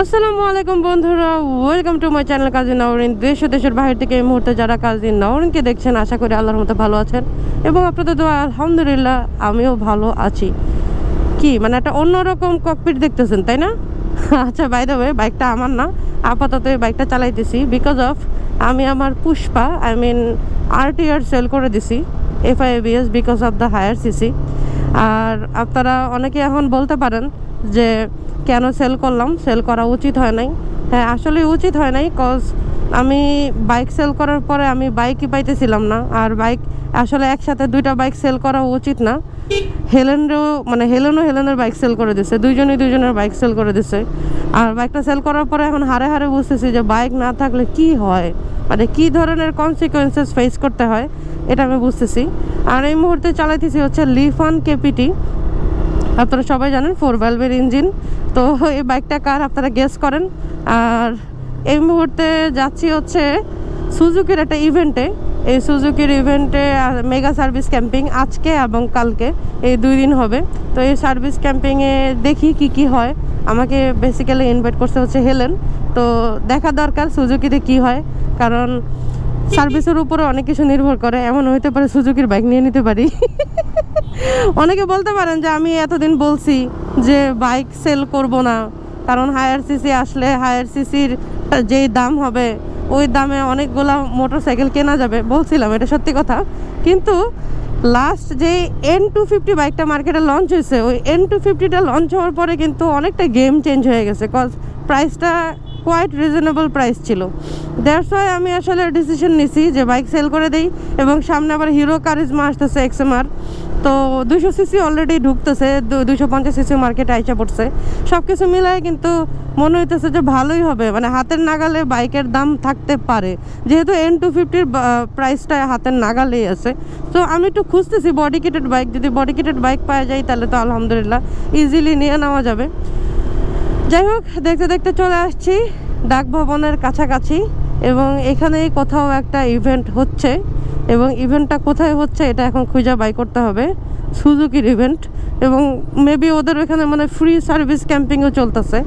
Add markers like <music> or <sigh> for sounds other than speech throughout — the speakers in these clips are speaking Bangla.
আসসালামু আলাইকুম বন্ধুরা welcome to my channel Kazi Naorin. দেশ ও দেশের বাইরে থেকে এই মুহূর্তে যারা কাজী নাওরিনকে দেখছেন, আশা করি আল্লাহর মতো ভালো আছেন এবং আপনাদের দোয়া, আলহামদুলিল্লাহ, আমিও ভালো আছি। কি মানে একটা অন্যরকম ককপিট দেখতেছেন, তাই না? আচ্ছা বাই ওয়ে বাইকটা আমার না। আপাতত এই বাইকটা চালাইতেছি বিকজ অফ আমি আমার Pushpa I mean RTR sell করে দিছি F I BS because of the higher CC আর আপনারা অনেকে এখন বলতে পারেন যে কেন সেল করলাম সেল করা উচিত হয় নাই। হ্যাঁ আসলে উচিত হয় নাই কজ আমি বাইক সেল করার পরে আমি বাইকই পাইতেছিলাম না। আর বাইক আসলে একসাথে দুইটা বাইক সেল করা উচিত না। হেলেনও মানে হেলেনও হেলেনের বাইক সেল করে দিছে, দুইজনই দুইজনের বাইক সেল করে দিছে। আর বাইকটা সেল করার পরে এখন হারে হারে বুঝতেছি যে বাইক না থাকলে কি হয়? মানে কি ধরনের কনসিকোয়েন্সেস ফেস করতে হয়, এটা আমি বুঝতেছি। আর এই মুহূর্তে চালাইতেছি হচ্ছে লিফান কেপিটি আপনারা সবাই জানেন ফোর ভ্যালভের ইঞ্জিন। তো এই বাইকটা কার আপনারা গেস করেন? আর এই মুহূর্তে যাচ্ছি হচ্ছে সুজুকির একটা ইভেন্টে এই সুজুকির ইভেন্টে মেগা সার্ভিস ক্যাম্পিং আজকে এবং কালকে, এই দুই দিন হবে। তো এই সার্ভিস ক্যাম্পিংয়ে দেখি কি কি হয়। আমাকে বেসিক্যালি ইনভাইট করতে হচ্ছে হেলেন তো দেখা দরকার সুজুকিতে কি হয়। কারণ সার্ভিসের উপরে অনেক কিছু নির্ভর করে। এমন হইতে পারে সুজুকির বাইক নিয়ে নিতে পারি। <laughs> অনেকে বলতে পারেন যে আমি এতদিন বলছি যে বাইক সেল করব না, কারণ হায়ার সিসি আসলে হায়ার সিসির যেই দাম হবে, ওই দামে অনেকগুলা মোটর সাইকেল কেনা যাবে। বলছিলাম, এটা সত্যি কথা। কিন্তু লাস্ট যে এন টু ফিফটি বাইকটা মার্কেটে লঞ্চ হয়েছে, ওই এন টু ফিফটিটা লঞ্চ হওয়ার পরে কিন্তু অনেকটা গেম চেঞ্জ হয়ে গেছে কজ প্রাইসটা কোয়াইট রিজনেবল প্রাইস ছিল। দ্যাটস ওয়াই আমি আসলে ডিসিশন নিছি যে বাইক সেল করে দেই এবং সামনে আবার হিরো কারিজমা আসতেছে এক্সএমআর তো দুইশো সিসি অলরেডি ঢুকতেছে দুইশো পঞ্চাশ সিসি মার্কেটে আইসা পড়ছে। সব কিছু মিলায় কিন্তু মনে হইতেছে যে ভালোই হবে। মানে হাতের নাগালে বাইকের দাম থাকতে পারে। যেহেতু এন টু ফিফটির প্রাইসটা হাতের নাগালেই আছে। তো আমি একটু খুঁজতেছি বডি কিটেড বাইক যদি বডি কিটেড বাইক পাওয়া যায়, তাহলে তো আলহামদুলিল্লাহ ইজিলি নিয়ে নেওয়া যাবে। যাই হোক, দেখতে দেখতে চলে আসছি। ডাক ভবনের কাছাকাছি। এবং এখানে কোথাও একটা ইভেন্ট হচ্ছে এবং ইভেন্টটা কোথায় হচ্ছে এটা এখন খুঁজে বাই করতে হবে সুজুকির ইভেন্ট এবং মেবি ওদের ওখানে মানে ফ্রি সার্ভিস ক্যাম্পিংও চলতেছে।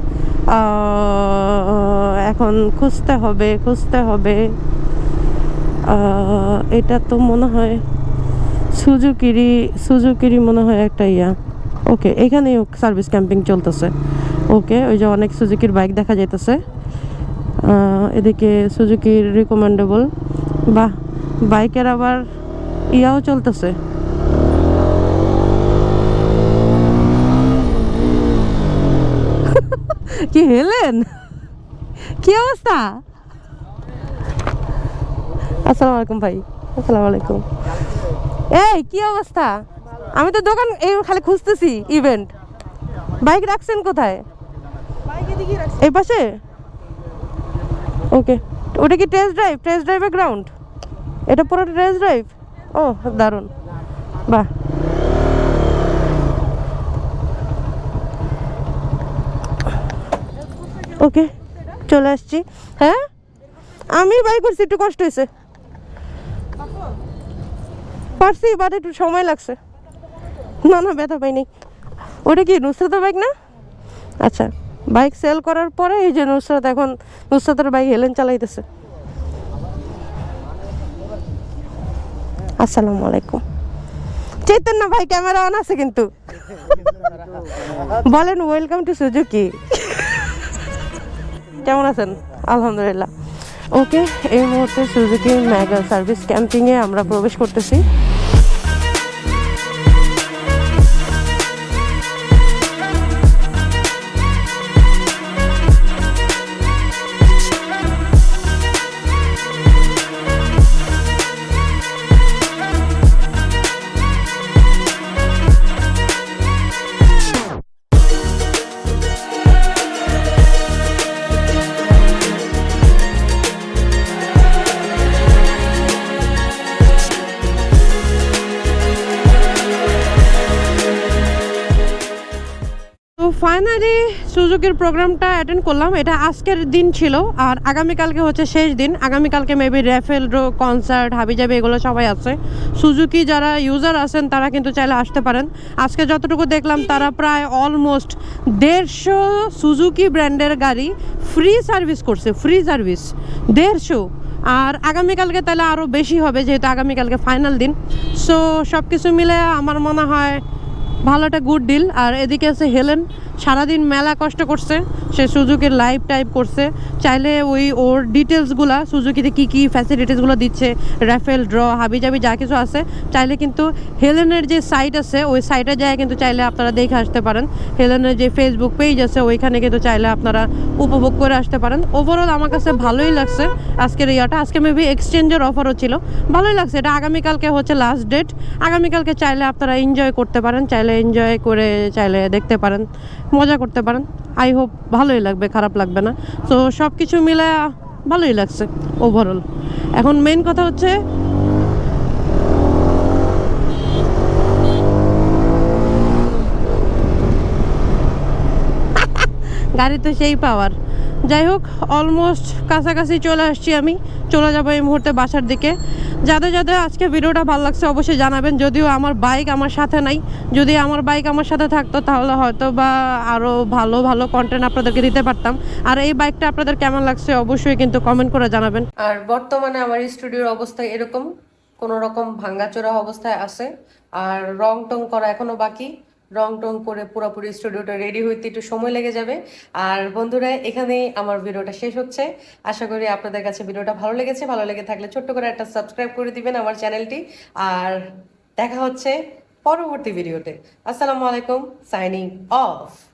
এখন খুঁজতে হবে খুঁজতে হবে। এটা তো মনে হয় সুজুকিরই সুজুকিরই মনে হয় একটা ইয়া। ওকে এখানেই সার্ভিস ক্যাম্পিং চলতেছে। ওকে ওই যে অনেক সুজুকির বাইক দেখা যাইতেছে। এদিকে সুজুকির রিকমেন্ডেবল বাহ বাইকের আবার ইয়াও চলতেছে। <laughs> কি হেলেন? কি অবস্থা? আসসালামু আলাইকুম ভাই। আসসালামু আলাইকুম। এই কি অবস্থা? আমি তো দোকান এই খালি খুঁজতেছি ইভেন্ট বাইক রাখছেন কোথায়? এই পাশে? ওকে ওটা কি টেস্ট ড্রাইভ টেস্ট ড্রাইভের গ্রাউন্ড এটা পুরোটা টেস্ট ড্রাইভ ও, দারুণ। বাহ। ওকে চলে আসছি। হ্যাঁ? আমি বাই করছি, একটু কষ্ট হয়েছে। পারছি বাট একটু সময় লাগছে। না না, ব্যথা পাইনি। ওটা কি নুসরাতের বাইক না? আচ্ছা। বাইক সেল করার পরে এই যে নুসরাত এখন, নুসরাতের বাইক হেলেন চালাইতেছে। আসসালামু আলাইকুম। চৈতন্য ভাই ক্যামেরা অন আছে কিন্তু। বলেন ওয়েলকাম টু সুজুকি কেমন আছেন? আলহামদুলিল্লাহ। ওকে এই মুহূর্তে সুজুকি মেগা সার্ভিস ক্যাম্পিংয়ে আমরা প্রবেশ করতেছি। ফাইনালি সুজুকির প্রোগ্রামটা অ্যাটেন্ড করলাম। এটা আজকের দিন ছিল, আর আগামীকালকে হচ্ছে শেষ দিন। আগামীকালকে মেবি র্যাফেল ড্রো কনসার্ট হাবিজাবি এগুলো সবাই আছে। সুজুকি যারা ইউজার আছেন, তারা কিন্তু চাইলে আসতে পারেন। আজকে যতটুকু দেখলাম, তারা প্রায় অলমোস্ট দেড়শো সুজুকি ব্র্যান্ডের গাড়ি ফ্রি সার্ভিস করছে ফ্রি সার্ভিস দেড়শো। আর আগামীকালকে তাহলে আরও বেশি হবে, যেহেতু আগামীকালকে ফাইনাল দিন। সো সব কিছু মিলে আমার মনে হয় ভালো একটা গুড ডিল আর এদিকে আছে হেলেন সারাদিন মেলা কষ্ট করছে। সে সুজুকির লাইভ টাইপ করছে। চাইলে ওই ওর ডিটেলসগুলো সুজুকিতে কী কী ফ্যাসিলিটিসগুলো দিচ্ছে র্যাফেল ড্র হাবিজাবি যা কিছু আছে, চাইলে কিন্তু হেলেনের যে সাইট আছে, ওই সাইটে যায় কিন্তু চাইলে আপনারা দেখে আসতে পারেন। হেলেনের যে ফেসবুক পেজ আছে, ওইখানে কিন্তু চাইলে আপনারা উপভোগ করে আসতে পারেন। ওভারঅল আমার কাছে ভালোই লাগছে আজকের ইয়াটা। আজকে মেবি এক্সচেঞ্জের অফারও ছিল। ভালোই লাগছে। এটা আগামীকালকে হচ্ছে লাস্ট ডেট আগামীকালকে চাইলে আপনারা এনজয় করতে পারেন। চাইলে এনজয় করে, চাইলে দেখতে পারেন। মজা করতে পারেন। আই হোপ ভালোই লাগবে, খারাপ লাগবে না। তো সব কিছু মিলে ভালোই লাগছে ওভারঅল এখন মেন কথা হচ্ছে গাড়িতে সেই পাওয়ার যাই হোক অলমোস্ট কাছাকাছি চলে আসছি আমি। চলে যাব এই মুহূর্তে বাসার দিকে। যাদের যাদের আজকে ভিডিওটা ভালো লাগছে অবশ্যই জানাবেন। যদিও আমার বাইক আমার সাথে নাই। যদি আমার বাইক আমার সাথে থাকতো তাহলে হয়তো বা আরও ভালো ভালো কন্টেন্ট আপনাদেরকে দিতে পারতাম। আর এই বাইকটা আপনাদের কেমন লাগছে অবশ্যই কিন্তু কমেন্ট করে জানাবেন। আর বর্তমানে আমার স্টুডিওর অবস্থা এরকম। কোনো রকম ভাঙ্গাচোরা অবস্থায় আছে। আর রং টং করা এখনও বাকি। রং টং করে পুরোপুরি স্টুডিওটা রেডি হইতে একটু সময় লেগে যাবে। আর বন্ধুরা, এখানেই আমার ভিডিওটা শেষ হচ্ছে। আশা করি আপনাদের কাছে ভিডিওটা ভালো লেগেছে। ভালো লেগে থাকলে ছোট্ট করে একটা সাবস্ক্রাইব করে দিবেন আমার চ্যানেলটি। আর দেখা হচ্ছে পরবর্তী ভিডিওতে। আসসালামু আলাইকুম সাইনিং অফ